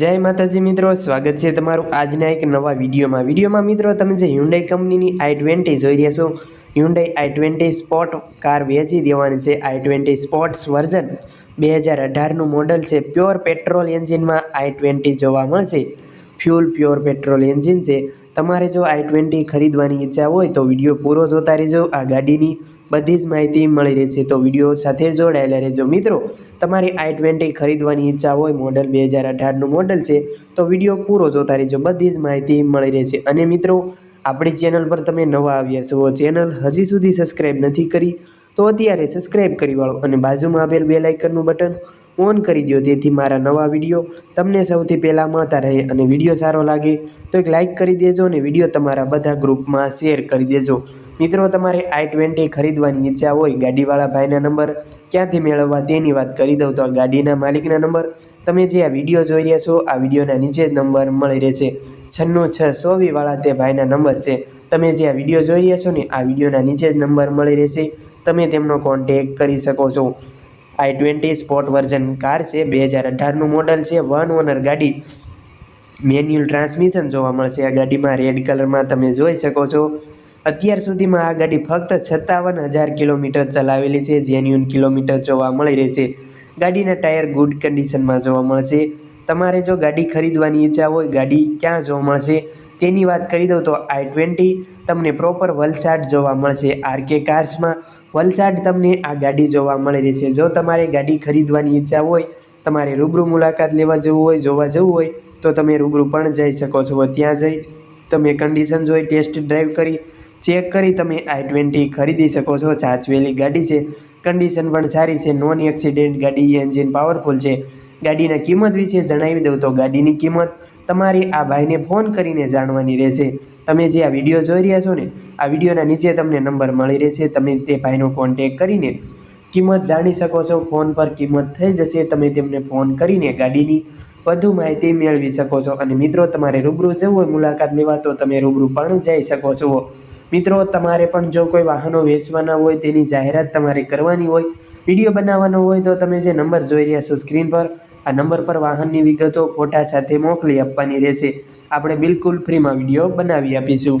જય માતાજી મિત્રો, સ્વાગત છે તમારું આજના એક નવા વિડીયોમાં. વિડીયોમાં મિત્રો, તમે જે હ્યુન્ડાઈ કંપનીની આઈ ટ્વેન્ટી જોઈ રહ્યા છો Hyundai i twenty sport car વેચી દેવાની છે. આઈ ટ્વેન્ટી સ્પોર્ટ્સ વર્ઝન બે હજાર અઢારનું મોડલ છે. પ્યોર પેટ્રોલ એન્જિનમાં આઈ ટ્વેન્ટી જોવા મળશે. ફ્યુલ પ્યોર પેટ્રોલ એન્જિન છે. તમારે જો આઈ ટ્વેન્ટી ખરીદવાની ઈચ્છા હોય તો વીડિયો પૂરો જોતા રહેજો આ ગાડીની. બધી જ માહિતી મળી રહેશે. તો વીડિયો સાથે જોડાયેલા રહેજો. મિત્રો, તમારી આઈ ટ્વેન્ટી ખરીદવાની ઈચ્છા હોય, મોડલ બે હજાર અઢારનું મોડલ છે, તો વીડિયો પૂરો જોતા રહેજો. બધી જ માહિતી મળી રહેશે. અને મિત્રો, આપણી ચેનલ પર તમે નવા આવ્યા છો, ચેનલ હજી સુધી સબસ્ક્રાઈબ નથી કરી, તો અત્યારે સબસ્ક્રાઈબ કરી વાળો અને બાજુમાં આપેલ બે લાઇકનનું બટન ઓન કરી દો તેથી મારા નવા વીડિયો તમને સૌથી પહેલાં મળતા રહે અને વીડિયો સારો લાગે તો એક લાઇક કરી દેજો અને વીડિયો તમારા બધા ગ્રુપમાં શેર કરી દેજો. મિત્રો, તમારે આઈ ટ્વેન્ટી ખરીદવાની ઈચ્છા હોય, ગાડીવાળા ભાઈના નંબર ક્યાંથી મેળવવા તેની વાત કરી દઉં તો આ ગાડીના માલિકના નંબર. તમે જે આ વીડિયો જોઈ રહ્યા છો, આ વિડીયોના નીચે જ નંબર મળી રહેશે. છન્નું છ સોવીવાળા તે ભાઈના નંબર છે. તમે જે આ વીડિયો જોઈ રહ્યા છો ને, આ વિડીયોના નીચે જ નંબર મળી રહેશે. તમે તેમનો કોન્ટેક કરી શકો છો. I twenty sport version car છે, બે હજાર અઢારનું મોડલ છે. વન ઓનર ગાડી. મેન્યુઅલ ટ્રાન્સમિશન જોવા મળશે. આ ગાડીમાં રેડ કલરમાં તમે જોઈ શકો છો. અત્યાર સુધીમાં આ ગાડી ફક્ત સત્તાવન હજાર કિલોમીટર ચલાવેલી છે જેન્યુન કિલોમીટર જોવા મળી રહેશે ગાડીના ટાયર ગુડ કન્ડિશનમાં જોવા મળશે. તમારે જો ગાડી ખરીદવાની ઈચ્છા હોય, ગાડી ક્યાં જોવા મળશે? તેની વાત કરી દઉં તો આઈ ટ્વેન્ટી તમને પ્રોપર વલસાડ જોવા મળશે. આરકે કાર્સમાં વલસાડ તમને આ ગાડી જોવા મળી રહેશે. જો તમારે ગાડી ખરીદવાની ઈચ્છા હોય, તમારે રૂબરૂ મુલાકાત લેવા જવું હોય, જોવા જવું હોય, તો તમે રૂબરૂ પણ જઈ શકો છો. ત્યાં જઈ તમે કન્ડિશન જોઈ ટેસ્ટ ડ્રાઈવ કરી ચેક કરી તમે આઈ ટ્વેન્ટી ખરીદી શકો છો. સાચવેલી ગાડી છે. કન્ડિશન પણ સારી છે. નોન એક્સિડેન્ટ ગાડી એન્જિન પાવરફુલ છે. ગાડીના કિંમત વિશે જણાવી દઉં તો ગાડીની કિંમત તમારે આ ભાઈને ફોન કરીને જાણવાની રહેશે. તમે જે આ વીડિયો જોઈ રહ્યા છો ને, આ વિડીયોના નીચે તમને નંબર મળી રહેશે. તમે તે ભાઈનો કોન્ટેક કરીને કિંમત જાણી શકો છો. ફોન પર કિંમત થઈ જશે. તમે તેમને ફોન કરીને ગાડીની વધુ માહિતી મેળવી શકો છો. અને મિત્રો, તમારે રૂબરૂ જવું હોય, મુલાકાત લેવા, તો તમે રૂબરૂ પણ જઈ શકો છો. મિત્રો, તમારે પણ જો કોઈ વાહનો વેચવાના હોય, તેની જાહેરાત તમારે કરવાની હોય, વીડિયો બનાવવાનો હોય, તો તમે જે નંબર જોઈ રહ્યા છો સ્ક્રીન પર, આ નંબર પર વાહનની વિગતો ફોટા સાથે મોકલી આપવાની રહેશે. આપણે બિલકુલ ફ્રીમાં વીડિયો બનાવી આપીશું.